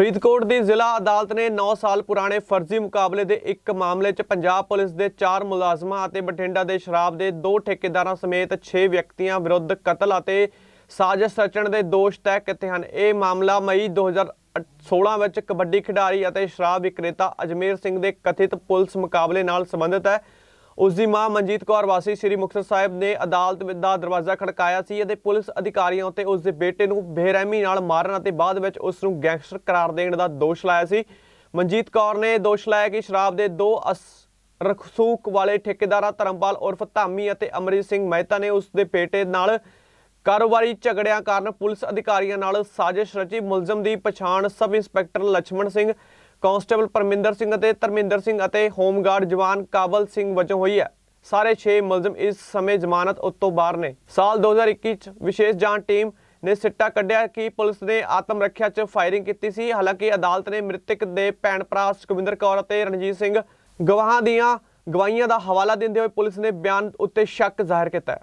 ਫਰੀਦਕੋਟ ਦੀ ਜ਼ਿਲ੍ਹਾ ਅਦਾਲਤ ਨੇ 9 ਸਾਲ ਪੁਰਾਣੇ ਫਰਜ਼ੀ ਮੁਕਾਬਲੇ ਦੇ ਇੱਕ ਮਾਮਲੇ 'ਚ ਪੰਜਾਬ ਪੁਲਿਸ ਦੇ 4 ਮੁਲਾਜ਼ਮਾਂ ਅਤੇ ਬਠਿੰਡਾ ਦੇ ਸ਼ਰਾਬ ਦੇ ਦੋ ਠੇਕੇਦਾਰਾਂ ਸਮੇਤ 6 ਵਿਅਕਤੀਆਂ ਵਿਰੁੱਧ ਕਤਲ ਅਤੇ ਸਾਜ਼ਿਸ਼ ਰਚਣ ਦੇ ਦੋਸ਼ ਤੈਅ ਕੀਤੇ ਹਨ। ਇਹ ਮਾਮਲਾ ਮਈ 2016 ਵਿੱਚ ਕਬੱਡੀ ਖਿਡਾਰੀ ਅਤੇ ਸ਼ਰਾਬ ਵਿਕਰੇਤਾ ਅਜਮੇਰ ਸਿੰਘ ਦੇ ਕਥਿਤ ਪੁਲਿਸ ਮੁਕਾਬਲੇ ਨਾਲ ਸੰਬੰਧਿਤ ਹੈ। ਉਸ ਦੀ ਮਾਂ ਮਨਜੀਤ ਕੌਰ ਵਾਸੀ ਸ੍ਰੀ ਮੁਕਤਸਰ ਸਾਹਿਬ ਨੇ ਅਦਾਲਤ ਵਿੱਚ ਦਾ ਦਰਵਾਜ਼ਾ ਖੜਕਾਇਆ ਸੀ ਅਤੇ ਪੁਲਿਸ ਅਧਿਕਾਰੀਆਂ ਉੱਤੇ ਉਸ ਦੇ ਬੇਟੇ ਨੂੰ ਬੇਰਹਿਮੀ ਨਾਲ ਮਾਰਨ ਅਤੇ ਬਾਅਦ ਵਿੱਚ ਉਸ ਨੂੰ ਗੈਂਗਸਟਰ ਕਰਾਰ ਦੇਣ ਦਾ ਦੋਸ਼ ਲਾਇਆ ਸੀ। ਮਨਜੀਤ ਕੌਰ ਨੇ ਦੋਸ਼ ਲਾਇਆ ਕਿ ਸ਼ਰਾਬ ਦੇ ਦੋ ਰਖਸੂਕ ਵਾਲੇ ਠੇਕੇਦਾਰਾਂ ਧਰਮਪਾਲ ਉਰਫ ਧਾਮੀ ਅਤੇ ਅਮਰੀਤ ਸਿੰਘ ਮਹਿਤਾ ਨੇ ਉਸ ਦੇ ਬੇਟੇ ਨਾਲ ਕਾਰੋਬਾਰੀ ਝਗੜਿਆਂ ਕਾਰਨ ਪੁਲਿਸ ਅਧਿਕਾਰੀਆਂ ਨਾਲ ਸਾਜ਼ਿਸ਼ ਰਚੀ। ਮੁਲਜ਼ਮ ਦੀ ਪਛਾਣ sub inspector Lachhman Singh constable Parminder Singh ਅਤੇ ਧਰਮਿੰਦਰ ਸਿੰਘ ਅਤੇ ਹੋਮਗਾਰਡ ਜਵਾਨ ਕਾਬਲ ਸਿੰਘ ਵਜੋਂ ਹੋਈ ਹੈ। ਸਾਰੇ 6 ਮੁਲਜ਼ਮ ਇਸ ਸਮੇਂ ਜ਼ਮਾਨਤ ਉੱਤੋਂ ਬਾਹਰ ਨੇ। ਸਾਲ 2021 ਚ ਵਿਸ਼ੇਸ਼ ਜਾਂਚ ਟੀਮ ਨੇ ਸਿੱਟਾ ਕੱਢਿਆ ਕਿ ਪੁਲਿਸ ਨੇ ਆਤਮ ਰੱਖਿਆ 'ਚ ਫਾਇਰਿੰਗ ਕੀਤੀ ਸੀ। ਹਾਲਾਂਕਿ ਅਦਾਲਤ ਨੇ ਮ੍ਰਿਤਕ ਦੇ ਭੈਣ ਭਰਾ ਸੁਖਵਿੰਦਰ ਕੌਰ ਅਤੇ ਰਣਜੀਤ ਸਿੰਘ ਗਵਾਹਾਂ ਦੀਆਂ ਗਵਾਹੀਆਂ ਦਾ ਹਵਾਲਾ ਦਿੰਦੇ ਹੋਏ ਪੁਲਿਸ ਨੇ ਬਿਆਨ ਉੱਤੇ ਸ਼ੱਕ ਜ਼ਾਹਿਰ ਕੀਤਾ ਹੈ।